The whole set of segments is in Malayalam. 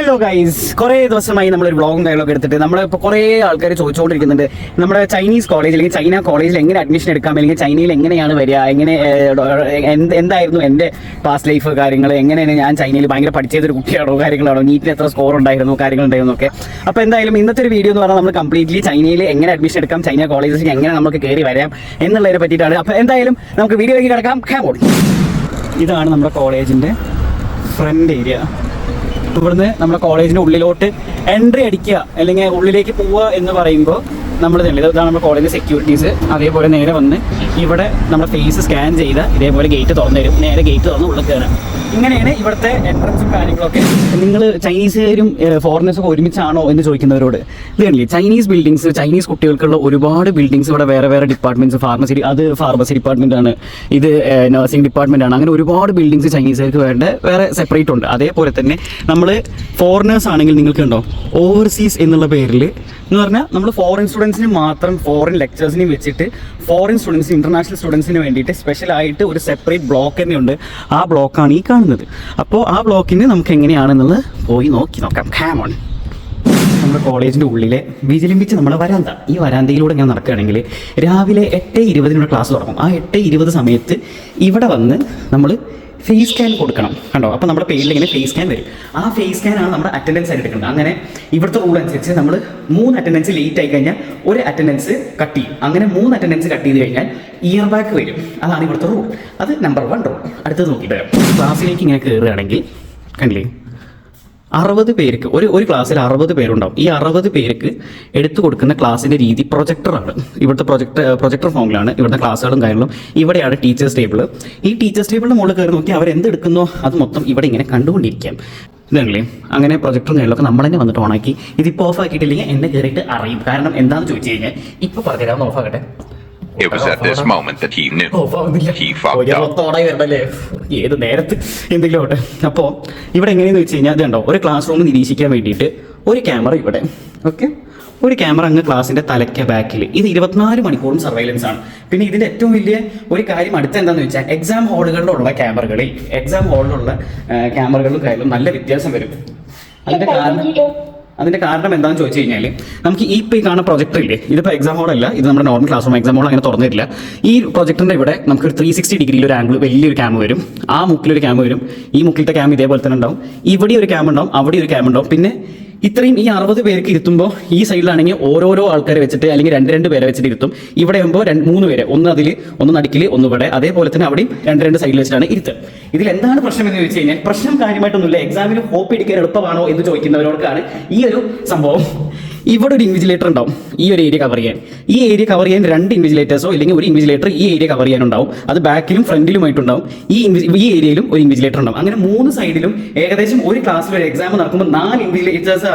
ഹലോ ഗൈസ് കുറേ ദിവസമായി നമ്മളൊരു വ്ളോഗും കാര്യങ്ങളൊക്കെ എടുത്തിട്ട് നമ്മൾ നമ്മളിപ്പോൾ കുറേ ആൾക്കാർ ചോദിച്ചുകൊണ്ടിരിക്കുന്നുണ്ട് നമ്മുടെ ചൈനീസ് കോളേജ് അല്ലെങ്കിൽ ചൈന കോളേജിൽ എങ്ങനെ അഡ്മിഷൻ എടുക്കാം? അല്ലെങ്കിൽ ചൈനയിൽ എങ്ങനെയാണ് വരിക? എങ്ങനെ എന്ത് എന്തായിരുന്നു എന്റെ പാസ്റ്റ് ലൈഫ് കാര്യങ്ങൾ എങ്ങനെയാണ് ഞാൻ ചൈനയിൽ ഭയങ്കര പഠിച്ചതൊരു കുട്ടിയാണോ? കാര്യങ്ങളാണോ? നീറ്റിന് എത്ര സ്കോർ ഉണ്ടായിരുന്നു? കാര്യങ്ങൾ ഉണ്ടായിരുന്നു ഒക്കെ. അപ്പോൾ എന്തായാലും ഇന്നത്തെ ഒരു വീഡിയോ എന്ന് പറഞ്ഞാൽ നമ്മൾ കംപ്ലീറ്റ്ലി ചൈനയിൽ എങ്ങനെ അഡ്മിഷൻ എടുക്കാം? ചൈന കോളേജിൽ എങ്ങനെ നമുക്ക് കയറി വരാം? എന്നുള്ളതിനെ പറ്റിയിട്ടാണ്. അപ്പോൾ എന്തായാലും നമുക്ക് വീഡിയോയിലേക്ക് കിടക്കാം. ഹാമോൾ ഇതാണ് നമ്മുടെ കോളേജിന്റെ ഫ്രണ്ട് ഏരിയ ഇവിടുന്ന് നമ്മുടെ കോളേജിന്റെ ഉള്ളിലോട്ട് എൻട്രി അടിക്കുക അല്ലെങ്കിൽ ഉള്ളിലേക്ക് പോവുക എന്ന് പറയുമ്പോൾ നമ്മൾ ഇതാണ് നമ്മുടെ കോളേജ് സെക്യൂരിറ്റീസ് അതേപോലെ നേരെ വന്ന് ഇവിടെ നമ്മുടെ ഫേസ് സ്കാൻ ചെയ്ത ഇതേപോലെ ഗേറ്റ് തുറന്നു തരും. നേരെ ഗേറ്റ് തുറന്ന് ഉള്ളിൽ കയറാം. ഇങ്ങനെയാണ് ഇവിടുത്തെ എൻട്രൻസും കാര്യങ്ങളൊക്കെ. നിങ്ങൾ ചൈനീസുകാരും ഫോറിനേഴ്സും ഒരുമിച്ചാണോ എന്ന് ചോദിക്കുന്നവരോട് ഇത് ചൈനീസ് ബിൽഡിങ്സ് ചൈനീസ് കുട്ടികൾക്കുള്ള ഒരുപാട് ബിൽഡിങ്സ് ഇവിടെ വേറെ വേറെ ഡിപ്പാർട്ട്മെന്റ്സ് ഫാർമസി അത് ഫാർമസി ഡിപ്പാർട്ട്മെന്റ് ആണ്. ഇത് നഴ്സിംഗ് ഡിപ്പാർട്ട്മെന്റ് ആണ്. അങ്ങനെ ഒരുപാട് ബിൽഡിങ്സ് ചൈനീസുകാർക്ക് വേണ്ട വേറെ സെപ്പറേറ്റ് ഉണ്ട്. അതേപോലെ തന്നെ നമ്മൾ ഫോറിനേഴ്സ് ആണെങ്കിൽ നിങ്ങൾക്ക് ഉണ്ടോ? ഓവർസീസ് എന്നുള്ള പേരിൽ എന്ന് പറഞ്ഞാൽ നമ്മൾ ഫോറിൻ സ്റ്റുഡൻസിന് മാത്രം ഫോറിൻ ലെക്ചേഴ്സിനെ വെച്ചിട്ട് ഫോറിൻ സ്റ്റുഡൻസ് ഇന്റർനാഷണൽ സ്റ്റുഡൻസിന് വേണ്ടിയിട്ട് സ്പെഷ്യലായിട്ട് ഒരു സെപ്പറേറ്റ് ബ്ലോക്ക് തന്നെയുണ്ട്. ആ ബ്ലോക്കാണ് ഈ കാണുന്നത്. അപ്പോൾ ആ ബ്ലോക്കിന് നമുക്ക് എങ്ങനെയാണെന്നുള്ളത് പോയി നോക്കി നോക്കാം. ഹാമോൺ നമ്മുടെ കോളേജിന്റെ ഉള്ളിലെ വിജിലിമ്പിച്ച് നമ്മൾ വരാന്ത. ഈ വരാന്തയിലൂടെ ഞാൻ നടക്കുകയാണെങ്കിൽ രാവിലെ എട്ട് ഇരുപതിനുള്ള ക്ലാസ് തുടങ്ങും. ആ എട്ട് ഇരുപത് സമയത്ത് ഇവിടെ വന്ന് നമ്മൾ ഫേസ് സ്കാൻ കൊടുക്കണം. കണ്ടോ? അപ്പോൾ നമ്മുടെ പേരിൽ ഇങ്ങനെ ഫേസ് സ്കാൻ വരും. ആ ഫേസ് സ്കാൻ ആണ് നമ്മുടെ അറ്റൻഡൻസ് ആയിട്ട് എടുക്കുന്നത്. അങ്ങനെ ഇവിടുത്തെ റൂൾ അനുസരിച്ച് നമ്മൾ മൂന്ന് അറ്റൻഡൻസ് ലേറ്റ് ആയി കഴിഞ്ഞാൽ ഒരു അറ്റൻഡൻസ് കട്ട് ചെയ്യും. അങ്ങനെ മൂന്ന് അറ്റൻഡൻസ് കട്ട് ചെയ്ത് കഴിഞ്ഞാൽ ഇയർ ബാക്ക് വരും. അതാണ് ഇവിടുത്തെ റൂൾ അത് നമ്പർ വൺ റൂൾ അടുത്തത് നോക്കിയിട്ട്. ക്ലാസ്സിലേക്ക് ഇങ്ങനെ കയറുകയാണെങ്കിൽ കണ്ടില്ലേ? അറുപത് പേർക്ക് ഒരു ഒരു ക്ലാസ്സിൽ അറുപത് പേരുണ്ടാവും. ഈ അറുപത് പേർക്ക് എടുത്തു കൊടുക്കുന്ന ക്ലാസ്സിന്റെ രീതി പ്രൊജക്ടറാണ് ഇവിടുത്തെ പ്രൊജക്ടർ പ്രൊജക്ടർ ഫോമിലാണ് ഇവിടുത്തെ ക്ലാസ്സുകളും കാര്യങ്ങളും. ഇവിടെയാണ് ടീച്ചേഴ്സ് ടേബിൾ ഈ ടീച്ചേഴ്സ് ടേബിളിന്റെ മുകളിൽ കയറി നോക്കി അവർ എന്തെടുക്കുന്നോ അത് മൊത്തം ഇവിടെ ഇങ്ങനെ കണ്ടുകൊണ്ടിരിക്കാം. ഇതല്ലേ അങ്ങനെ പ്രൊജക്ടറും കാര്യങ്ങളൊക്കെ നമ്മൾ തന്നെ വന്നിട്ട് ഓണാക്കി. ഇതിപ്പോൾ ഓഫ് ആക്കിയിട്ടില്ലെങ്കിൽ എന്നെ കയറിയിട്ട് അറിയും. കാരണം എന്താണെന്ന് ചോദിച്ചു കഴിഞ്ഞാൽ ഇപ്പോൾ പറഞ്ഞുതരാമെന്ന് ഓഫ് ആക്കട്ടെ It was at this moment that he knew. He fucked up. ഏത് നേരത്ത്? എന്തെങ്കിലും ആവട്ടെ. അപ്പോൾ ഇവിടെ എങ്ങനെയെന്ന് വെച്ച് കഴിഞ്ഞാൽ ഇതുണ്ടോ? ഒരു ക്ലാസ് റൂം നിരീക്ഷിക്കാൻ വേണ്ടിയിട്ട് ഒരു ക്യാമറ ഇവിടെ. ഓക്കെ ഒരു ക്യാമറ അങ്ങ് ക്ലാസ്സിന്റെ തലയ്ക്ക് ബാക്കിൽ ഇത് ഇരുപത്തിനാല് മണിക്കൂറും സർവൈലൻസ് ആണ്. പിന്നെ ഇതിന്റെ ഏറ്റവും വലിയ ഒരു കാര്യം അടുത്ത എന്താണെന്ന് വെച്ചാൽ എക്സാം ഹാളുകളിലുള്ള ക്യാമറകളിൽ എക്സാം ഹാളിലുള്ള ക്യാമറകളിലും കാര്യങ്ങളും നല്ല വ്യത്യാസം വരും. അതിന്റെ കാരണം അതിന്റെ കാരണം എന്താണെന്ന് ചോദിച്ചു കഴിഞ്ഞാൽ നമുക്ക് ഈ ഇപ്പൊ ഈ കാണുന്ന പ്രൊജക്ടർ ഇല്ലേ ഇതിപ്പോൾ എക്സാം ഹോൾ അല്ല ഇത് നമ്മുടെ normal class room exam hall അങ്ങനെ തുറന്നിട്ടില്ല. ഈ പ്രൊജക്ടറിന്റെ ഇവിടെ നമുക്ക് ഒരു ത്രീ സിക്സ്റ്റി ഡിഗ്രിയിൽ ഒരു ആംഗിൾ വലിയൊരു ക്യാമ വരും. ആ മുക്കിലൊരു ക്യാമ വരും. ഈ മുക്കിലത്തെ ക്യാമ ഇതേപോലെ തന്നെ ഉണ്ടാവും. ഇവിടെ ഒരു ക്യാമ ഉണ്ടാവും അവിടെ ഒരു ക്യാമ ഉണ്ടാവും. പിന്നെ ഇത്രയും ഈ അറുപത് പേർക്ക് ഇരുത്തുമ്പോൾ ഈ സൈഡിലാണെങ്കിൽ ഓരോരോ ആൾക്കാരെ വെച്ചിട്ട് അല്ലെങ്കിൽ രണ്ട് രണ്ട് പേരെ വെച്ചിട്ട് ഇരുത്തും. ഇവിടെ ആകുമ്പോൾ രണ്ട് മൂന്ന് പേര്. ഒന്ന് അതിൽ ഒന്ന് നടുക്കിൽ ഒന്ന് ഇവിടെ. അതേപോലെ തന്നെ അവിടെയും രണ്ട് രണ്ട് സൈഡിൽ വെച്ചിട്ടാണ് ഇരുത്തുക. ഇതിൽ എന്താണ് പ്രശ്നം എന്ന് ചോദിച്ചു കഴിഞ്ഞാൽ പ്രശ്നം കാര്യമായിട്ടൊന്നുമില്ല. എക്സാമിന് കോപ്പി എടുക്കാൻ എളുപ്പമാണോ എന്ന് ചോദിക്കുന്നവരോടൊക്കെയാണ് ഈ ഒരു സംഭവം. ഇവിടെ ഒരു ഇൻവിജിലേറ്റർ ഉണ്ടാവും ഈ ഒരു ഏരിയ കവർ ചെയ്യാൻ. ഈ ഏരിയ കവർ ചെയ്യാൻ രണ്ട് ഇൻവിജിലേറ്റേഴ്സോ അല്ലെങ്കിൽ ഒരു ഇൻവിജിലേറ്റർ ഈ ഏരിയ കവർ ചെയ്യാനുണ്ടാവും. അത് ബാക്കിലും ഫ്രണ്ടിലുമായിട്ടുണ്ടാവും ഈ ഈ ഏരിയയിലും ഒരു ഇൻവിജിലേറ്റർ ഉണ്ടാവും. അങ്ങനെ മൂന്ന് സൈഡിലും ഏകദേശം ഒരു ക്ലാസ്സിൽ ഒരു എക്സാം നടക്കുമ്പോൾ നാല് ഇൻവിജിലേറ്റേഴ്സ്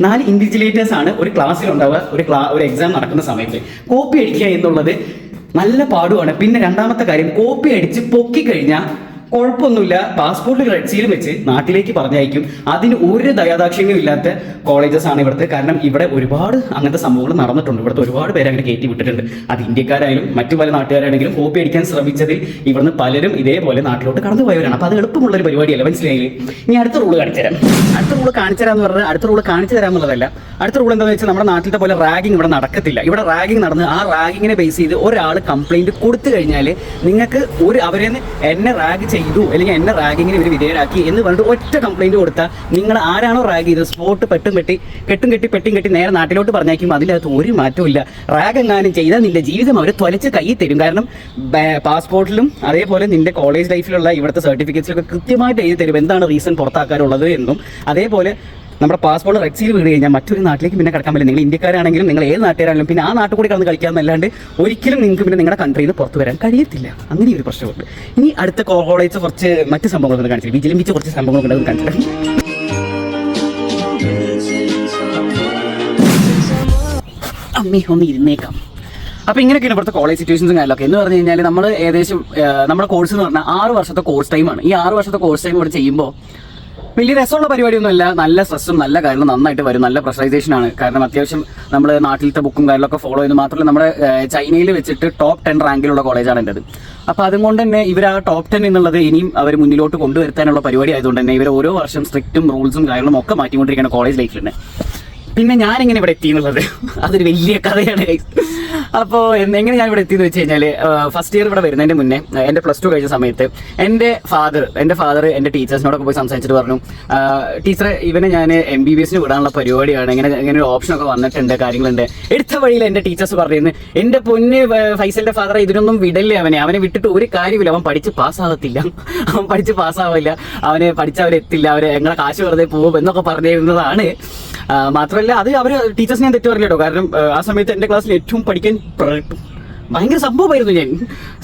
നാല് ഇൻവിജിലേറ്റേഴ്സ് ആണ് ഒരു ക്ലാസ്സിൽ ഉണ്ടാവുക ഒരു ക്ലാ ഒരു എക്സാം നടക്കുന്ന സമയത്ത്. കോപ്പി അടിക്കുക എന്നുള്ളത് നല്ല പാടുമാണ് പിന്നെ രണ്ടാമത്തെ കാര്യം കോപ്പി അടിച്ച് പൊക്കി കഴിഞ്ഞാൽ കുഴപ്പമൊന്നുമില്ല. പാസ്പോർട്ട് റെഡ് സീൽ വെച്ച് നാട്ടിലേക്ക് പറഞ്ഞയക്കും. അതിന് ഒരു ദയാദാക്ഷ്യങ്ങളും ഇല്ലാത്ത കോളേജസ് ആണ് ഇവിടുത്തെ. കാരണം ഇവിടെ ഒരുപാട് അങ്ങനത്തെ സംഭവങ്ങൾ നടന്നിട്ടുണ്ട്. ഇവിടുത്തെ ഒരുപാട് പേര് അങ്ങനെ കയറ്റി വിട്ടിട്ടുണ്ട്. അത് ഇന്ത്യക്കാരായാലും മറ്റു പല നാട്ടുകാരാണെങ്കിലും കോപ്പി അടിക്കാൻ ശ്രമിച്ചതിൽ ഇവിടുന്ന് പലരും ഇതേപോലെ നാട്ടിലോട്ട് കടന്നു പോയവരാണ്. അപ്പോൾ അത് എളുപ്പമുള്ള ഒരു പരിപാടിയല്ല മനസ്സിലായില്ലേ? ഇനി അടുത്ത റൂൾ കാണിച്ചുതരാം അടുത്ത റൂൾ കാണിച്ചു തരാമെന്ന് പറഞ്ഞാൽ അടുത്ത റൂൾ കാണിച്ചു തരാമെന്നുള്ളതല്ല. അടുത്ത റൂൾ എന്താണെന്ന് വെച്ചാൽ നമ്മുടെ നാട്ടിലത്തെ പോലെ റാഗിങ് ഇവിടെ നടക്കത്തില്ല. ഇവിടെ റാഗിങ് നടന്ന് ആ റാഗിങ്ങിനെ ബേസ് ചെയ്ത് ഒരാൾ കംപ്ലൈന്റ് കൊടുത്തു കഴിഞ്ഞാൽ നിങ്ങൾക്ക് ഒരു അവരെ എന്നെ റാഗ് ചെയ്തു അല്ലെങ്കിൽ എന്നെ റാഗിങ്ങിന് ഇവർ വിധേയരാക്കി എന്ന് പറഞ്ഞിട്ട് ഒറ്റ കംപ്ലൈന്റ് കൊടുത്താൽ നിങ്ങൾ ആരാണോ റാഗ് ചെയ്തത്? സ്പോട്ട് പെട്ടും കെട്ടി കെട്ടും കെട്ടി പെട്ടും കെട്ടി നേരെ നാട്ടിലോട്ട് പറഞ്ഞേക്കും അതിനകത്ത് ഒരു മാറ്റവും ഇല്ല റാഗ് എങ്ങാനും ചെയ്താൽ നിന്റെ ജീവിതം അവർ തൊലച്ച് കൈ തരും. കാരണം പാസ്പോർട്ടിലും അതേപോലെ നിന്റെ കോളേജ് ലൈഫിലുള്ള ഇവിടുത്തെ സർട്ടിഫിക്കറ്റ്സിലൊക്കെ കൃത്യമായിട്ട് എഴുതി തരും. എന്താണ് റീസൺ പുറത്താക്കാനുള്ളത് എന്നും. അതേപോലെ നമ്മുടെ പാസ്പോർട്ട് റെഡ് സീൽ വീട് കഴിഞ്ഞാൽ മറ്റൊരു നാട്ടിലേക്ക് പിന്നെ കിടക്കാൻ പറ്റില്ല. നിങ്ങൾ ഇന്ത്യക്കാരാണെങ്കിലും നിങ്ങൾ ഏത് നാട്ടുകാരാണെങ്കിലും പിന്നെ ആ നാട്ടിൽ കൂടി കടന്ന് കളിക്കാമെന്നല്ലാണ്ട് ഒരിക്കലും നിങ്ങൾക്ക് പിന്നെ നിങ്ങളുടെ കൺട്രിയിൽ നിന്ന് പുറത്ത് വരാൻ കഴിയത്തില്ല. അങ്ങനെ ഒരു പ്രശ്നമുണ്ട്. ഇനി അടുത്ത കോളേജ് കുറച്ച് മറ്റ് സംഭവങ്ങളൊക്കെ കാണിച്ചിട്ട് വിജിലംബിച്ച് കുറച്ച് സംഭവങ്ങളൊക്കെ കാണിച്ചിട്ട് അമ്മേ ഒന്ന് ഇരുന്നേക്കാം. അപ്പൊ ഇങ്ങനെയൊക്കെയാണ് ഇവിടുത്തെ കോളേജ് സിറ്റുവേഷൻസും കാര്യങ്ങളൊക്കെ. എന്ന് പറഞ്ഞു കഴിഞ്ഞാൽ നമ്മൾ ഏകദേശം നമ്മുടെ കോഴ്സ് എന്ന് പറഞ്ഞാൽ ആറ് വർഷത്തെ കോഴ്സ് ടൈമാണ് ഈ ആറ് വർഷത്തെ കോഴ്സ് ടൈം ഇവിടെ ചെയ്യുമ്പോൾ വലിയ രസമുള്ള പരിപാടിയൊന്നുമല്ല. നല്ല സ്ട്രെസ്സും നല്ല കാര്യങ്ങളും നന്നായിട്ട് വരും. നല്ല പ്രഷറൈസേഷൻ ആണ്. കാരണം അത്യാവശ്യം നമ്മൾ നാട്ടിലത്തെ ബുക്കും കാര്യങ്ങളൊക്കെ ഫോളോ ചെയ്യുന്നത് മാത്രമല്ല നമ്മുടെ ചൈനയിൽ വെച്ചിട്ട് ടോപ്പ് ടെൻ റാങ്കിലുള്ള കോളേജാണ് എന്റെത് അപ്പോൾ അതുകൊണ്ട് തന്നെ ഇവർ ആ ടോപ്പ് ടെൻ എന്നുള്ളത് ഇനിയും അവർ മുന്നിലോട്ട് കൊണ്ടുവരുത്താനുള്ള പരിപാടി ആയതുകൊണ്ട് തന്നെ ഇവർ ഓരോ വർഷം സ്ട്രിക്റ്റും റൂൾസും കാര്യങ്ങളും ഒക്കെ മാറ്റിക്കൊണ്ടിരിക്കുകയാണ് കോളേജ് ലൈഫിൽ തന്നെ. പിന്നെ ഞാനിങ്ങനെ ഇവിടെ എത്തി എന്നുള്ളത് അതൊരു വലിയ കഥയാണ് അപ്പോൾ എങ്ങനെ ഞാൻ ഇവിടെ എത്തിയെന്ന് വെച്ച് കഴിഞ്ഞാൽ ഫസ്റ്റ് ഇയർ ഇവിടെ വരുന്നതിന്റെ മുന്നേ എന്റെ പ്ലസ് ടു കഴിഞ്ഞ സമയത്ത് എന്റെ ഫാദർ എന്റെ ഫാദർ എന്റെ ടീച്ചേഴ്സിനോടൊക്കെ പോയി സംസാരിച്ചിട്ട് പറഞ്ഞു ടീച്ചറെ ഇവനെ ഞാൻ എം ബി ബി എസിന് വിടാനുള്ള പരിപാടിയാണ് ഇങ്ങനെ ഇങ്ങനെ ഒരു ഓപ്ഷനൊക്കെ വന്നിട്ടുണ്ട് കാര്യങ്ങളുണ്ട്. എടുത്ത വഴിയിൽ എന്റെ ടീച്ചേഴ്സ് പറയുന്നു എന്റെ പൊന്ന് ഫൈസലിന്റെ ഫാദർ ഇതിനൊന്നും വിടല്ലേ അവനെ അവനെ വിട്ടിട്ട് ഒരു കാര്യമില്ല അവൻ പഠിച്ച് പാസ്സാകത്തില്ല അവൻ പഠിച്ച് പാസ്സാവില്ല അവന് പഠിച്ചവരെത്തില്ല അവരെ എങ്ങനെ കാശ് വെറുതെ പോകും എന്നൊക്കെ പറഞ്ഞിരുന്നതാണ്. മാത്രമല്ല അത് അവർ ടീച്ചേഴ്സ് ഞാൻ തെറ്റു പറഞ്ഞില്ല കേട്ടോ. കാരണം ആ, സമയത്ത് എന്റെ ക്ലാസ്സിൽ ഏറ്റവും പഠിക്കാൻ ഭയങ്കര സംഭവമായിരുന്നു ഞാൻ.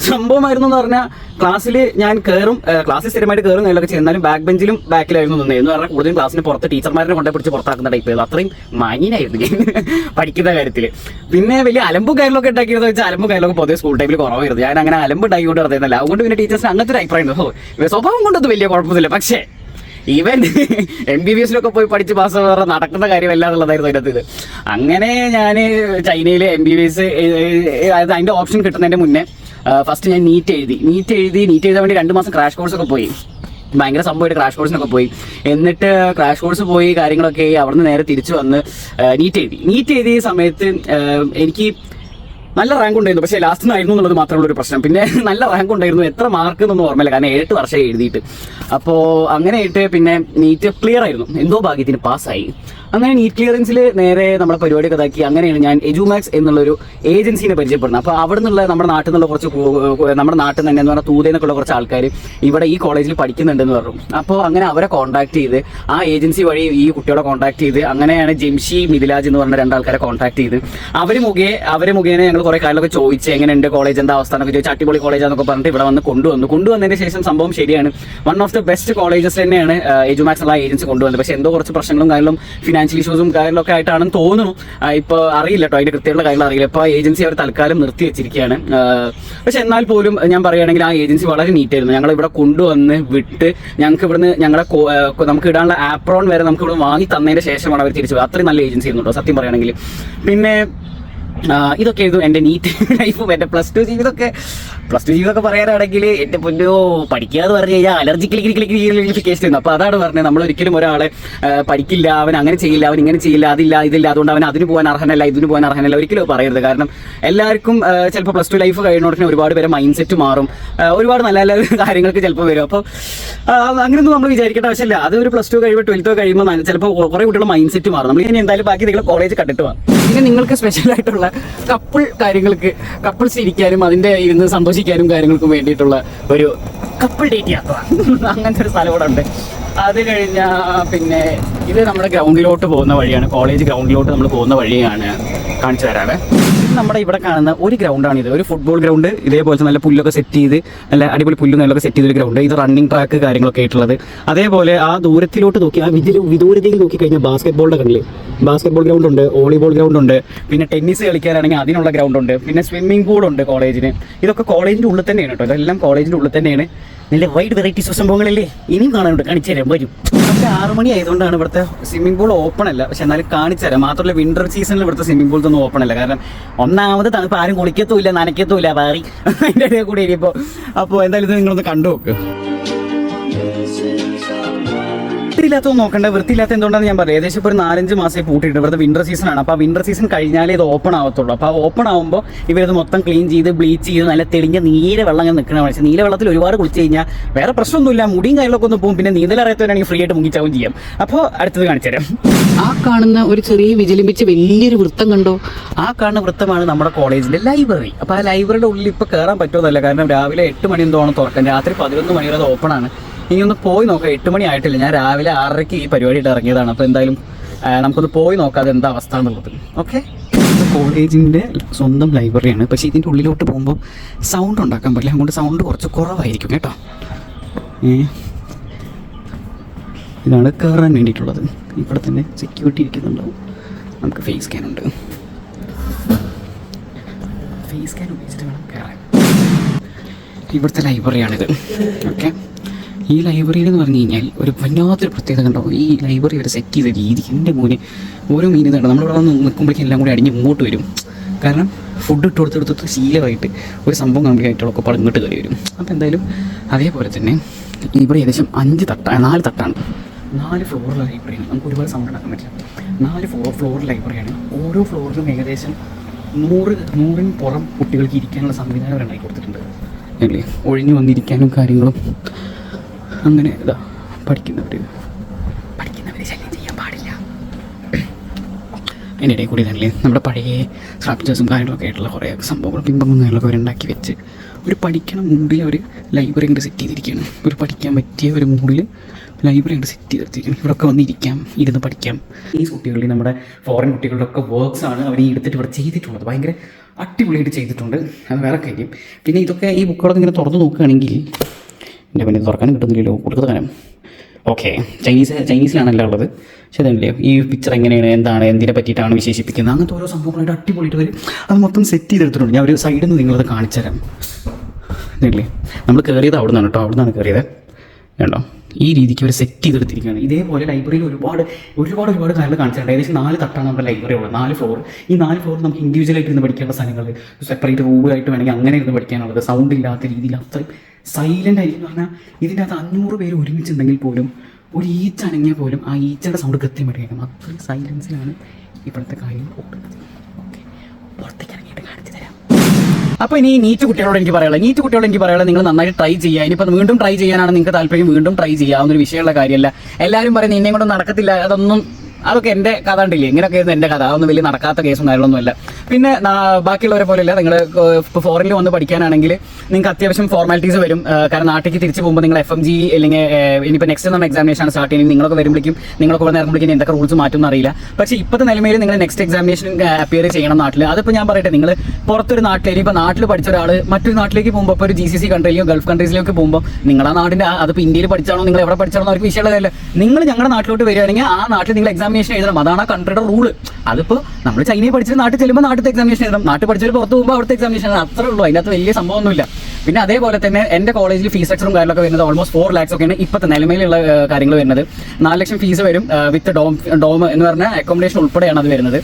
സംഭവമായിരുന്നു എന്ന് പറഞ്ഞാൽ ക്ലാസ്സിൽ ഞാൻ കയറും ക്ലാസ്സിൽ സ്ഥിരമായിട്ട് കയറും എന്നൊക്കെ ചെയ്യും എന്നാലും ബാക്ക് ബെഞ്ചിലും ബാക്കിലായിരുന്നു നിന്നത് എന്ന് പറഞ്ഞാൽ കൂടുതലും ക്ലാസ്സിന് പുറത്ത് ടീച്ചർമാരെ കൊണ്ടേ പിടിച്ച് പുറത്താക്കുന്ന ടൈപ്പ് ചെയ്തു അത്രയും മാന്യനായിരുന്നു ഞാൻ പഠിക്കുന്ന കാര്യത്തിൽ പിന്നെ വലിയ അലമ്പും കാര്യങ്ങളൊക്കെ ഉണ്ടാക്കിയെന്ന് വെച്ചാൽ അലമ്പും കാര്യങ്ങളൊക്കെ പൊതുവെ സ്കൂൾ ടൈമിൽ കുറവായിരുന്നു. ഞാൻ അങ്ങനെ അലമ്പ് ഉണ്ടാക്കിക്കൊണ്ട് നടത്തുന്നില്ല അതുകൊണ്ട് പിന്നെ ടീച്ചേഴ്സിന് അങ്ങനത്തെ ഒരു അഭിപ്രായം സ്വഭാവം കൊണ്ടൊന്നും വലിയ കുഴപ്പമൊന്നുമില്ല. പക്ഷേ ഈവൻ എം ബി ബി എസിലൊക്കെ പോയി പഠിച്ച് പാസ് വേറെ നടക്കുന്ന കാര്യമല്ല എന്നുള്ളതായിരുന്നു അതിനകത്ത് ഇത്. അങ്ങനെ ഞാൻ ചൈനയിൽ എം ബി ബി എസ് അതായത് അതിന്റെ ഓപ്ഷൻ കിട്ടുന്നതിന്റെ മുന്നേ ഫസ്റ്റ് ഞാൻ നീറ്റ് എഴുതി. നീറ്റ് എഴുതി നീറ്റ് എഴുതാൻ വേണ്ടി രണ്ട് മാസം ക്രാഷ് കോഴ്സൊക്കെ പോയി. ഭയങ്കര സംഭവമായിട്ട് ക്രാഷ് കോഴ്സിനൊക്കെ പോയി. എന്നിട്ട് ക്രാഷ് കോഴ്സ് പോയി കാര്യങ്ങളൊക്കെ അവിടുന്ന് നേരെ തിരിച്ചു വന്ന് നീറ്റ് എഴുതി. നീറ്റ് എഴുതിയ സമയത്ത് എനിക്ക് നല്ല റാങ്ക് ഉണ്ടായിരുന്നു. പക്ഷേ ലാസ്റ്റ് ആയിരുന്നു എന്നുള്ളത് മാത്രമുള്ള ഒരു പ്രശ്നം. പിന്നെ നല്ല റാങ്ക് ഉണ്ടായിരുന്നു. എത്ര മാർക്ക് എന്നൊന്നും ഓർമ്മയില്ല. കാരണം ഏഴ് വർഷം എഴുതിയിട്ട്. അപ്പോൾ അങ്ങനെ ആയിട്ട് പിന്നെ നീറ്റ് ക്ലിയർ ആയിരുന്നു. എന്തോ ഭാഗ്യത്തിന് പാസ്സായി അങ്ങനെ നീറ്റ് ക്ലിയറൻസിൽ നേരെ നമ്മുടെ പരിപാടി ഇതാക്കി. അങ്ങനെയാണ് ഞാൻ എജുമാക്സ് എന്നുള്ളൊരു ഏജൻസിനെ പരിചയപ്പെടുന്നത്. അപ്പോൾ അവിടെ നിന്നുള്ള നമ്മുടെ നാട്ടിൽ നിന്നുള്ള കുറച്ച് നമ്മുടെ നാട്ടിൽ തന്നെ എന്ന് പറഞ്ഞാൽ തൂതേന്നൊക്കെയുള്ള കുറച്ച് ആൾക്കാർ ഇവിടെ ഈ കോളേജിൽ പഠിക്കുന്നുണ്ടെന്ന് പറഞ്ഞു. അപ്പോൾ അങ്ങനെ അവരെ കോൺടാക്ട് ചെയ്ത് ആ ഏജൻസി വഴി ഈ കുട്ടികളെ കോൺടാക്ട് ചെയ്ത് അങ്ങനെയാണ് ജംഷി മിഥിലാജ് എന്ന് പറഞ്ഞ രണ്ടാൾക്കാരെ കോൺടാക്ട് ചെയ്ത്. അവർ മുഖേ അവർ മുഖേന ഞങ്ങൾ കുറേ കാര്യങ്ങളൊക്കെ ചോദിച്ച് എങ്ങനെയുണ്ട് കോളേജ് എന്താ അവസ്ഥ എന്നൊക്കെ ചോദിച്ചു അടിപൊളി കോളേജാന്നൊക്കെ പറഞ്ഞിട്ട് ഇവിടെ വന്ന് കൊണ്ടുവന്നു. കൊണ്ടുവന്നതിന് ശേഷം സംഭവം ശരിയാണ്. One of the best colleges തന്നെയാണ് എജുമാക്സ് ഉള്ള ഏജൻസി കൊണ്ടുവന്നത്. പക്ഷേ എന്തോ കുറച്ച് പ്രശ്നങ്ങളും കാര്യങ്ങളും ഫിനാൻഷ്യൽ ഇഷ്യൂസും കാര്യങ്ങളൊക്കെ ആയിട്ടാണെന്ന് തോന്നുന്നു. ഇപ്പൊ അറിയില്ല കേട്ടോ അതിന്റെ കൃത്യമുള്ള കാര്യങ്ങൾ അറിയില്ല. ഇപ്പൊ ഏജൻസി അവർ തൽക്കാലം നിർത്തി വെച്ചിരിക്കുകയാണ്. പക്ഷെ എന്നാൽ പോലും ഞാൻ പറയുകയാണെങ്കിൽ ആ ഏജൻസി വളരെ നീറ്റ് ആയിരുന്നു. ഞങ്ങൾ ഇവിടെ കൊണ്ടുവന്ന് വിട്ട് ഞങ്ങൾക്ക് ഇവിടുന്ന് ഞങ്ങളുടെ നമുക്ക് ഇടാനുള്ള ആപ്രോൺ വരെ നമുക്ക് ഇവിടെ വാങ്ങി തന്നതിന് ശേഷമാണ് അവർ തിരിച്ചു അത്രയും നല്ല ഏജൻസി ആയിരുന്നു കേട്ടോ സത്യം പറയുകയാണെങ്കിൽ. പിന്നെ ഇതൊക്കെ ആയിരുന്നു എന്റെ നീറ്റ് ലൈഫും എന്റെ പ്ലസ് ടു ജീവിതമൊക്കെ പ്ലസ് ടു ജീവിതമൊക്കെ പറയാനാണെങ്കിൽ എന്റെ പൊന്നോ പഠിക്കാതെ പറഞ്ഞു കഴിഞ്ഞാൽ അലർജി ക്ലിക്കിൽ ക്ലിക്കിൽ ക്ലിക്കിഫിക്കേഷൻ ചെയ്യുന്നു അപ്പോൾ അതാണ് പറഞ്ഞത്. നമ്മൾ ഒരിക്കലും ഒരാളെ പഠിക്കില്ല അവൻ അങ്ങനെ ചെയ്യില്ല അവൻ ഇങ്ങനെ ചെയ്യില്ല അതില്ല ഇതില്ല അതുകൊണ്ട് അവൻ അതിന് പോകാൻ അർഹനല്ല ഇതിന് പോകാൻ അർഹനല്ല ഒരിക്കലും പറയരുത്. കാരണം എല്ലാവർക്കും ചിലപ്പോൾ പ്ലസ് ടു ലൈഫ് കഴിയുന്നോടനെ ഒരുപാട് പേരെ മൈൻഡ് സെറ്റ് മാറും ഒരുപാട് നല്ല നല്ല കാര്യങ്ങൾക്ക് ചിലപ്പോൾ വരും. അപ്പോൾ അങ്ങനെയൊന്നും നമ്മൾ വിചാരിക്കേണ്ട ആവശ്യമില്ല. അത് ഒരു പ്ലസ് ടു കഴിയുമ്പോൾ ട്വൽത്തോ കഴിയുമ്പോൾ ചിലപ്പോൾ കുറേ കുട്ടികളുടെ മൈൻഡ് സെറ്റ് മാറും. നമ്മൾ ഇനി എന്തായാലും ബാക്കി നിങ്ങൾ കോളേജ് കണ്ടിട്ട് പോകാം പിന്നെ നിങ്ങൾക്ക് സ്പെഷ്യൽ ആയിട്ടുള്ള കപ്പിൾ കാര്യങ്ങൾക്ക് കപ്പിൾസ് ഇരിക്കാനും അതിന്റെ ഇരുന്ന് സന്തോഷിക്കാനും കാര്യങ്ങൾക്കും വേണ്ടിയിട്ടുള്ള ഒരു കപ്പിൾ ഡേറ്റ് യാത്ര. അങ്ങനത്തെ ഒരു സ്ഥലം ഇവിടെ ഉണ്ട്. അത് കഴിഞ്ഞാ പിന്നെ ഇത് നമ്മുടെ ഗ്രൗണ്ടിലോട്ട് പോകുന്ന വഴിയാണ്. കോളേജ് ഗ്രൗണ്ടിലോട്ട് നമ്മൾ പോകുന്ന വഴിയാണ് കാണിച്ചു തരാവേ നമ്മുടെ ഇവിടെ കാണുന്ന ഒരു ഗ്രൗണ്ടാണ് ഇത് ഒരു ഫുട്ബോൾ ഗ്രൗണ്ട് ഇതേപോലെ നല്ല പുല്ലൊക്കെ സെറ്റ് ചെയ്ത് നല്ല അടിപൊളി പുല്ലും നെല്ലൊക്കെ സെറ്റ് ചെയ്തൊരു ഗ്രൗണ്ട്. ഇത് റണ്ണിങ് ട്രാക്ക് കാര്യങ്ങളൊക്കെ ആയിട്ടുള്ളത്. അതേപോലെ ആ ദൂരത്തിലോട്ട് നോക്കി ആ വിദൂര വിദൂരതയിൽ നോക്കി കഴിഞ്ഞാൽ ബാസ്കറ്റ് ബോളിന്റെ കണ്ടില്ലേ ബാസ്കറ്റ് ബോൾ ഗ്രൗണ്ട് ഉണ്ട് വോളിബോൾ ഗ്രൗണ്ട് ഉണ്ട് പിന്നെ ടെന്നീസ് കളിക്കാനാണെങ്കിൽ അതിനുള്ള ഗ്രൗണ്ട് ഉണ്ട് പിന്നെ സ്വിമ്മിംഗ് പൂൾ ഉണ്ട് കോളേജിന്. ഇതൊക്കെ കോളേജിന്റെ ഉള്ളിൽ തന്നെയാണ് കേട്ടോ. ഇതെല്ലാം കോളേജിന്റെ ഉള്ളിൽ തന്നെയാണ്. നല്ല വൈഡ് വെറൈറ്റി സംഭവങ്ങളല്ലേ? ഇനിയും കാണാനുണ്ട്. കാണിച്ചു തരാം. വരും. നമുക്ക് ആറ് മണി ആയതുകൊണ്ടാണ് ഇവിടുത്തെ സ്വിമ്മിംഗ് പൂൾ ഓപ്പൺ അല്ല. പക്ഷെ എന്നാലും കാണിച്ചു തരാം. മാത്രമല്ല വിന്റർ സീസണിൽ ഇവിടുത്തെ സ്വിമ്മിംഗ് പൂൾ ഒന്നും ഓപ്പൺ അല്ല. കാരണം ഒന്നാമത് തണുപ്പ് ആരും കുളിക്കത്തുമില്ല നനയ്ക്കത്തുമില്ല വേറി. അതിന്റെ കൂടി ഇനിയിപ്പോൾ അപ്പോൾ എന്തായാലും ഇത് നിങ്ങളൊന്ന് കണ്ടു നോക്ക് വൃത്തിയില്ലാത്തത് നോക്കണ്ട. വൃത്തിയില്ലാത്ത എന്തുകൊണ്ടാണ് ഞാൻ പറയാം. ഏകദേശം ഒരു നാലഞ്ച് മാസമായി പൂട്ടിയിട്ട് ഇവിടുത്തെ വിന്റർ സീസൺ ആണ്. അപ്പോൾ വിന്റർ സീസൺ കഴിഞ്ഞാലേ ഇത് ഓപ്പൺ ആവത്തുള്ളൂ. അപ്പോൾ ഓപ്പൺ ആവുമ്പോൾ ഇവരത് മൊത്തം ക്ലീൻ ചെയ്ത് ബ്ലീച്ച് ചെയ്ത് നല്ല തെളിഞ്ഞ നീല വെള്ളം ഇങ്ങനെ നിൽക്കണ പക്ഷേ നീല വെള്ളത്തിൽ ഒരുപാട് കുളിച്ച് കഴിഞ്ഞാൽ വേറെ പ്രശ്നമൊന്നുമില്ല. മുടിയും കാര്യങ്ങളൊക്കെ ഒന്ന് പോകും. പിന്നെ നീന്തൽ അറിയാത്തവരാണെങ്കിൽ ഫ്രീ ആയിട്ട് മുങ്ങിച്ചാവും ചെയ്യാം. അപ്പോൾ അടുത്തത് കാണിച്ചു തരാം. ആ കാണുന്ന ഒരു ചെറിയ വിചലിപ്പിച്ച് വലിയൊരു വൃത്തം കണ്ടോ? ആ കാണുന്ന വൃത്തമാണ് നമ്മുടെ കോളേജിന്റെ ലൈബ്രറി അപ്പോൾ ആ ലൈബ്രറിയുടെ ഉള്ളിൽ ഇപ്പോൾ കയറാൻ പറ്റുമെന്നല്ല കാരണം രാവിലെ എട്ട് മണി എന്തോണം തുറക്കാൻ. രാത്രി പതിനൊന്ന് മണി വരെ ഓപ്പൺ ആണ്. ഇനി ഒന്ന് പോയി നോക്കാം. എട്ട് മണി ആയിട്ടില്ല. ഞാൻ രാവിലെ ആറരയ്ക്ക് ഈ പരിപാടിയിട്ട് ഇറങ്ങിയതാണ്. അപ്പോൾ എന്തായാലും നമുക്കൊന്ന് പോയി നോക്കാം അത് എന്താ അവസ്ഥ എന്നുള്ളത്. ഓക്കെ? കോളേജിന്റെ സ്വന്തം ലൈബ്രറിയാണ്. പക്ഷേ ഇതിന്റെ ഉള്ളിലോട്ട് പോകുമ്പോൾ സൗണ്ട് ഉണ്ടാക്കാൻ പറ്റില്ല. അതുകൊണ്ട് സൗണ്ട് കുറച്ച് കുറവായിരിക്കും കേട്ടോ. ഇതാണ് കയറാൻ വേണ്ടിയിട്ടുള്ളത്. ഇവിടെ തന്നെ സെക്യൂരിറ്റി ഇരിക്കുന്നുണ്ടാവും നമുക്ക് ഫേസ് സ്കാൻ ഉണ്ട്. ഫേസ് സ്കാൻ ഉപയോഗിച്ചിട്ട് വേണം കയറാൻ ഇവിടുത്തെ ലൈബ്രറിയാണിത്. ഓക്കെ? ഈ ലൈബ്രറി എന്ന് പറഞ്ഞു കഴിഞ്ഞാൽ ഒരു വല്ലാത്തൊരു പ്രത്യേകത കണ്ടോ? ഈ ലൈബ്രറി ഒരു സെറ്റ് ചെയ്ത രീതി. എന്റെ മോനെ ഓരോ മീൻ ഇതാണ് നമ്മളിവിടെ വന്ന് നിൽക്കുമ്പോഴേക്കും എല്ലാം കൂടി അടിഞ്ഞ് ഇങ്ങോട്ട് വരും. കാരണം ഫുഡ് ഇട്ട് കൊടുത്തെടുത്ത് ശീലമായിട്ട് ഒരു സംഭവം കംപ്ലീറ്റായിട്ടുള്ളൊക്കെ ഒക്കെ പടങ്ങിട്ട് കയറി വരും. അപ്പോൾ എന്തായാലും അതേപോലെ തന്നെ ഇവിടെ ഏകദേശം അഞ്ച് തട്ടാണ് നാല് തട്ടാണ്. നാല് ഫ്ലോറുള്ള ലൈബ്രറിയാണ് നമുക്ക് ഒരുപാട് സൗണ്ട് ഉണ്ടാക്കാൻ പറ്റില്ല. നാല് ഫ്ലോർ ഫ്ലോർ ലൈബ്രറിയാണ് ഓരോ ഫ്ലോറിലും ഏകദേശം നൂറ് നൂറിന് പുറം കുട്ടികൾക്ക് ഇരിക്കാനുള്ള സംവിധാനം അവർ ഉണ്ടാക്കി കൊടുത്തിട്ടുണ്ട്. അല്ലേ? ഒഴിഞ്ഞു വന്നിരിക്കാനും കാര്യങ്ങളും അങ്ങനെ ഇതാ പഠിക്കുന്നവർ പഠിക്കുന്നവർ ശല്യം ചെയ്യാൻ പാടില്ല. അതിന്റെ ഇടയിൽ കൂടി തന്നെ നമ്മുടെ പഴയ സ്ട്രക്ചേഴ്സും കാര്യങ്ങളൊക്കെ ആയിട്ടുള്ള കുറേ സംഭവങ്ങൾ കാര്യങ്ങളൊക്കെ അവരുണ്ടാക്കി വെച്ച് ഒരു പഠിക്കണ മൂഡിൽ അവർ ലൈബ്രറി ഉണ്ട് സെറ്റ് ചെയ്തിരിക്കുകയാണ്. ഒരു പഠിക്കാൻ പറ്റിയ ഒരു മൂഡിൽ ലൈബ്രറി ഉണ്ട് സെറ്റ് ചെയ്തിരിക്കുകയാണ്. ഇവിടെയൊക്കെ വന്നിരിക്കാം ഇരുന്ന് പഠിക്കാം. ഈ കുട്ടികളിൽ നമ്മുടെ ഫോറിൻ കുട്ടികളുടെ ഒക്കെ വർക്ക്സ് ആണ് അവർ ഈ എടുത്തിട്ട് ഇവിടെ ചെയ്തിട്ടുള്ളത്. ഭയങ്കര അടിപൊളിയായിട്ട് ചെയ്തിട്ടുണ്ട്. അത് വേറെ കാര്യം. പിന്നെ ഇതൊക്കെ ഈ ബുക്കുകളൊക്കെ ഇങ്ങനെ തുറന്ന് നോക്കുകയാണെങ്കിൽ എന്റെ പിന്നെ തുറക്കാനും കിട്ടുന്നില്ലല്ലോ കൊടുക്കാനും ഓക്കെ ചൈനീസ് ചൈനീസിലാണല്ലോ ഉള്ളത്. പക്ഷേ അതല്ലേ ഈ പിക്ചർ എങ്ങനെയാണ് എന്താണ് എന്തിനെ പറ്റിയിട്ടാണ് വിശേഷിപ്പിക്കുന്നത്? അങ്ങനത്തെ ഓരോ സംഭവങ്ങളായിട്ട് അടിപൊളിയിട്ട് വരും. അത് മൊത്തം സെറ്റ് ചെയ്തെടുത്തിട്ടുണ്ട്. ഞാൻ ഒരു സൈഡിൽ നിന്ന് നിങ്ങളത് കാണിച്ചു തരാം ഇതല്ലേ? നമ്മൾ കയറിയത് അവിടെ നിന്നാണ് കേട്ടോ. അവിടെ നിന്നാണ് കയറിയത് കണ്ടോ? ഈ രീതിക്ക് അവർ സെറ്റ് ചെയ്തെടുത്തിരിക്കുകയാണ്. ഇതേപോലെ ലൈബ്രറിയിൽ ഒരുപാട് ഒരുപാട് ഒരുപാട് കാര്യങ്ങൾ കാണിച്ചിട്ടുണ്ട്. ഏകദേശം നാല് തട്ടാണ് നമ്മുടെ ലൈബ്രറി ഉള്ളത്. നാല് ഫ്ലോർ ഈ നാല് ഫ്ലോർ നമുക്ക് ഇൻഡിവിജ്വലായിട്ട് ഇരുന്ന് പഠിക്കേണ്ട സ്ഥലങ്ങൾ സെപ്പറേറ്റ് റൂമായിട്ട് വേണമെങ്കിൽ അങ്ങനെ ഇരുന്ന് പഠിക്കാനുള്ളത്. സൗണ്ട് ഇല്ലാത്ത രീതിയിൽ അത്രയും സൈലന്റ് ആയിരിക്കും. പറഞ്ഞാൽ ഇതിന്റെ അകത്ത് അഞ്ഞൂറ് പേര് ഒരുമിച്ചുണ്ടെങ്കിൽ പോലും ഒരു ഈച്ച അനങ്ങിയാൽ പോലും ആ ഈച്ചയുടെ സൗണ്ട് കൃത്യമായിട്ട് കേൾക്കാം അത്രയും സൈലൻസിലാണ് ഇപ്പോഴത്തെ കാര്യം ഓടുന്നത് ഓക്കെ പുറത്തേക്ക് ഇറങ്ങിയിട്ട് കാണിച്ചു തരാം. അപ്പോൾ ഇനി നീറ്റ് കുട്ടികളോട് എനിക്ക് പറയാനുള്ളത്. നീറ്റ് കുട്ടികളോട് എനിക്ക് പറയാനുള്ളത് നിങ്ങൾ നന്നായിട്ട് ട്രൈ ചെയ്യുക. ഇനിയിപ്പോൾ വീണ്ടും ട്രൈ ചെയ്യാനാണ് നിങ്ങൾക്ക് താല്പര്യം. വീണ്ടും ട്രൈ ചെയ്യാവുന്ന ഒരു വിഷയമുള്ള കാര്യമല്ല. എല്ലാവരും പറയുന്നത് നിന്നെ കൊണ്ട് നടക്കത്തില്ല. അതൊന്നും അതൊക്കെ എന്റെ കഥ ഉണ്ടില്ലേ ഇങ്ങനെയൊക്കെ ആയിരുന്നു എന്റെ കഥ. അതൊന്നും വലിയ നടക്കാത്ത കേസും കാര്യങ്ങളൊന്നുമല്ല പിന്നെ ബാക്കിയുള്ളവരെ പോലെയല്ല. നിങ്ങൾ ഇപ്പോൾ വന്ന് പഠിക്കാനാണെങ്കിൽ നിങ്ങൾക്ക് അത്യാവശ്യം ഫോർമാലിറ്റീസ് വരും. കാരണം നാട്ടിലേക്ക് തിരിച്ചു പോകുമ്പോൾ നിങ്ങൾ എഫ് എം ജി അല്ലെങ്കിൽ ഇനിയിപ്പോൾ നെക്സ്റ്റ് നമ്മൾ എക്സാമിനേഷൻ ആണ് സ്റ്റാർട്ട് ചെയ്യുന്നത് നിങ്ങളൊക്കെ വരുമ്പോഴേക്കും നിങ്ങളൊക്കെ ഇവിടെ ഇറങ്ങുമ്പോഴേക്കും എന്തൊക്കെ റൂൾസ് മാറ്റും അറിയില്ല പക്ഷേ ഇപ്പോഴത്തെ നിലമയിൽ നിങ്ങൾ നെക്സ്റ്റ് എക്സാമിനേഷൻ അപ്പിയർ ചെയ്യണം നാട്ടിൽ അതിപ്പോൾ ഞാൻ പറയട്ടെ നിങ്ങൾ പുറത്തൊരു നാട്ടിൽ ഇപ്പോൾ നാട്ടിൽ പഠിച്ച ഒരാൾ മറ്റൊരു നാട്ടിലേക്ക് പോകുമ്പോൾ ഇപ്പോൾ ഒരു ജി സി സി കൺട്രിയിലോ ഗൾഫ് കൺട്രീസിലേക്ക് പോകുമ്പോൾ നിങ്ങൾ ആ നാടിന്റെ അതിപ്പോൾ ഇന്ത്യയിൽ പഠിച്ചാണോ നിങ്ങൾ എവിടെ പഠിച്ചാണോ അവർക്ക് വിഷയമുള്ളതല്ല. നിങ്ങൾ ഞങ്ങളുടെ നാട്ടിലോട്ട് വരികയാണെങ്കിൽ ആ നാട്ടിൽ നിങ്ങൾ എക്സാമിനേഷൻ എഴുതണം. അതാണ് ആ കൺട്രിയുടെ റൂൾ അതിപ്പോൾ നമ്മൾ ചൈനയിൽ പഠിച്ചിട്ട് നാട്ടിൽ ചെല്ലുമ്പോൾ നാട്ടിലത്തെ എക്സാമിനേഷൻ എഴുതണം. നാട്ടിൽ പഠിച്ചവർ പുറത്ത് പോകുമ്പോൾ അവിടുത്തെ എക്സാമിനേഷൻ അത്രേ ഉള്ളൂ. അതിനകത്ത് വലിയ സംഭവമൊന്നുമില്ല. പിന്നെ അതേപോലെ തന്നെ എന്റെ കോളേജിൽ ഫീസ് സ്ട്രക്ചറും കാര്യങ്ങളൊക്കെ വരുന്നത് ഓൾമോസ്റ്റ് ഫോർ ലാക്സ് ഒക്കെയാണ് ഇപ്പോഴത്തെ നിലമയിലുള്ള കാര്യങ്ങൾ വരുന്നത്. നാല് ലക്ഷം ഫീസ് വരും വിത്ത് ഡോം ഡോം എന്ന് പറഞ്ഞാൽ അക്കോമഡേഷൻ ഉൾപ്പെടെയാണ് അത് വരുന്നത്.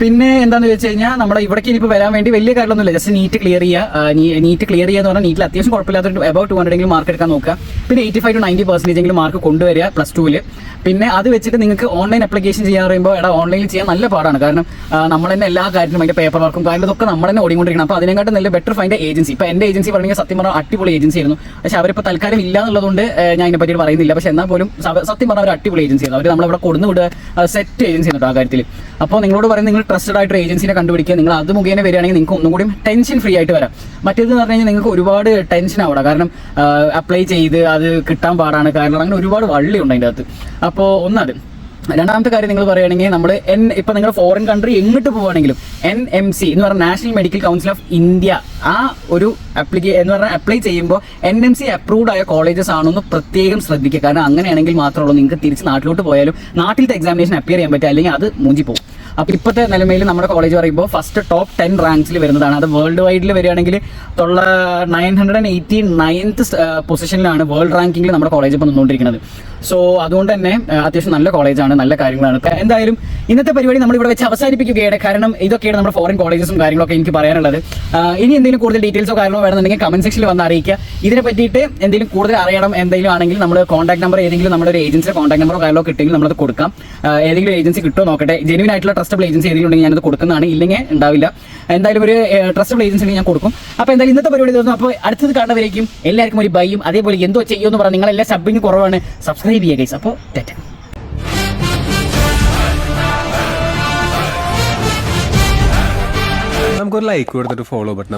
പിന്നെ എന്താന്ന് വെച്ച് കഴിഞ്ഞാൽ നമ്മുടെ ഇവിടേക്ക് ഇനിയിപ്പോൾ വരാൻ വേണ്ടി വലിയ കാര്യമൊന്നുമില്ല ജസ്റ്റ് നീറ്റ് ക്ലിയർ ചെയ്യുക നീറ്റ് ക്ലിയർ ചെയ്യുക എന്ന് പറഞ്ഞാൽ നീറ്റിൽ അത്യാവശ്യം കുഴപ്പമില്ലാത്ത എബൌട്ട് ടു ഹൺഡ്രഡ് എങ്കിലും മാർക്ക് എടുക്കാൻ നോക്കുക. പിന്നെ eighty five to ninety percentage എങ്കിലും മാർക്ക് കൊണ്ടുവരിക പ്ലസ് ടുവിൽ പിന്നെ അത് വെച്ചിട്ട് നിങ്ങൾക്ക് ഓൺലൈൻ അപ്ലിക്കേഷൻ ചെയ്യാൻ പറയുമ്പോൾ എടാ ഓൺലൈനിൽ ചെയ്യാൻ നല്ല പാടാണ്. കാരണം നമ്മൾ തന്നെ എല്ലാ കാര്യത്തിനും അതിന്റെ പേപ്പർ വർക്കും കാര്യങ്ങളൊക്കെ നമ്മൾ തന്നെ ഓടിക്കൊണ്ടിരിക്കണം. അപ്പോൾ അതിനെക്കാട്ടും നല്ല ബെറ്റർ ഫൈൻഡ് ഏജൻസി ഇപ്പോൾ എന്റെ ഏജൻസി പറഞ്ഞാൽ സത്യം പറഞ്ഞാൽ അടിപൊളി ഏജൻസി ആയിരുന്നു. പക്ഷേ അവരിപ്പോൾ തൽക്കാലം ഇല്ല എന്നുള്ളതുകൊണ്ട് ഞാൻ ഇതിനെ പറ്റി പറയുന്നില്ല. പക്ഷേ എന്നാൽ പോലും സത്യം പറഞ്ഞാൽ അവർ അടിപൊളി ഏജൻസി ആയിരുന്നു. അവർ നമ്മളവിടെ കൊടുന്നു വിടുക സെറ്റ് ഏജൻസി ആണ് ആ കാര്യത്തിൽ അപ്പോൾ നിങ്ങളോട് പറയുന്നത് നിങ്ങൾ ട്രസ്റ്റഡ് ആയിട്ട് ഏജൻസിനെ കണ്ടുപിടിക്കുക. നിങ്ങൾ അത് മുഖേന വരികയാണെങ്കിൽ നിങ്ങൾക്ക് ഒന്നും കൂടി ടെൻഷൻ ഫ്രീ ആയിട്ട് വരാം. മറ്റേത് പറഞ്ഞു കഴിഞ്ഞാൽ നിങ്ങൾക്ക് ഒരുപാട് ടെൻഷൻ ആവണം കാരണം അപ്ലൈ ചെയ്ത് അത് കിട്ടാൻ പാടാണ്. കാരണം അങ്ങനെ ഒരുപാട് വള്ളി ഉണ്ട് അതിന്റെ അകത്ത്. അപ്പോൾ ഒന്നത് രണ്ടാമത്തെ കാര്യം നിങ്ങൾ പറയുകയാണെങ്കിൽ നമ്മൾ എൻ ഇപ്പം നിങ്ങൾ ഫോറിൻ കൺട്രി എങ്ങോട്ട് പോവുകയാണെങ്കിലും എൻ എം സി എന്ന് പറഞ്ഞാൽ national medical council of India ആ ഒരു അപ്ലിക്കേ എന്ന് പറഞ്ഞാൽ അപ്ലൈ ചെയ്യുമ്പോൾ എൻ എം സി അപ്രൂവ്ഡ് ആയ കോളേജസ് ആണെന്ന് പ്രത്യേകം ശ്രദ്ധിക്കുക. കാരണം അങ്ങനെയാണെങ്കിൽ മാത്രമേ ഉള്ളൂ. നിങ്ങൾക്ക് തിരിച്ച് നാട്ടിലോട്ട് പോയാലും നാട്ടിലത്തെ എക്സാമിനേഷൻ അപ്പിയർ ചെയ്യാൻ പറ്റുക. അല്ലെങ്കിൽ അത് മൂഞ്ചി പോകും അപ്പോൾ ഇപ്പോഴത്തെ നിലമയിൽ നമ്മുടെ കോളേജ് പറയുമ്പോൾ ഫസ്റ്റ് ടോപ്പ് ടെൻ റാങ്ക്സിൽ വരുന്നതാണ്. അത് വേൾഡ് വൈഡിൽ വരികയാണെങ്കിൽ തൊള്ള nine hundred and eighty ninth പൊസിഷനിലാണ് world റാങ്കിങ്ങിൽ നമ്മുടെ കോളേജ് ഇപ്പോൾ നിന്നുകൊണ്ടിരിക്കുന്നത്. സോ അതുകൊണ്ട് തന്നെ ആ, അത്യാവശ്യം നല്ല കോളേജാണ് നല്ല കാര്യങ്ങളാണ്. എന്തായാലും ഇന്നത്തെ പരിപാടി നമ്മൾ ഇവിടെ വെച്ച് അവസാനിപ്പിക്കുകയാണ്. കാരണം ഇതൊക്കെയാണ് നമ്മുടെ ഫോറിൻ കോളേജസും കാര്യങ്ങളൊക്കെ എനിക്ക് പറയാനുള്ളത്. ഇനി എന്തെങ്കിലും കൂടുതൽ ഡീറ്റെയിൽസോ കാര്യങ്ങളോ വേണമെന്നുണ്ടെങ്കിൽ കമന്റ് സെക്ഷനിൽ വന്ന് അറിയിക്കുക. ഇതിനെ പറ്റിയിട്ട് എന്തെങ്കിലും കൂടുതൽ അറിയണം എന്തെങ്കിലും ആണെങ്കിൽ നമ്മൾ കോൺടാക്ട് നമ്പർ ഏതെങ്കിലും നമ്മുടെ ഒരു ഏജൻസിയുടെ കോൺടാക്ട് നമ്പറോ കാര്യങ്ങളോ കിട്ടിയെങ്കിൽ നമ്മളത് കൊടുക്കാം. ഏതെങ്കിലും ഏജൻസി കിട്ടുമോ നോക്കട്ടെ. ജെനുവിൻ ആയിട്ടുള്ള ട്രസ്റ്റബിൾ ഏജൻസി ഏതെങ്കിലും ഉണ്ടെങ്കിൽ ഞാനത് കൊടുക്കുന്നതാണ്. ഇല്ലെങ്കിൽ ഉണ്ടാവില്ല. എന്തായാലും ഒരു ട്രസ്റ്റബിൾ ഏജൻസി ഞാൻ കൊടുക്കും. അപ്പോൾ എന്തായാലും ഇന്നത്തെ പരിപാടി തീർന്നു അപ്പോൾ അടുത്തത് കാണുന്നവരേക്കും എല്ലാവർക്കും ഒരു ബൈയും അതേപോലെ എന്തോ ചെയ്യുമെന്ന് പറഞ്ഞാൽ നിങ്ങളെല്ലാം സബിങ് കുറവാണ്. സബ്സ്ക്രൈബ് ചെയ്യുക ഗൈസ് അപ്പോൾ ടെറ്റ. നമുക്കൊരു ലൈക്ക് കൊടുത്തിട്ട് ഫോളോ ബട്ടൺ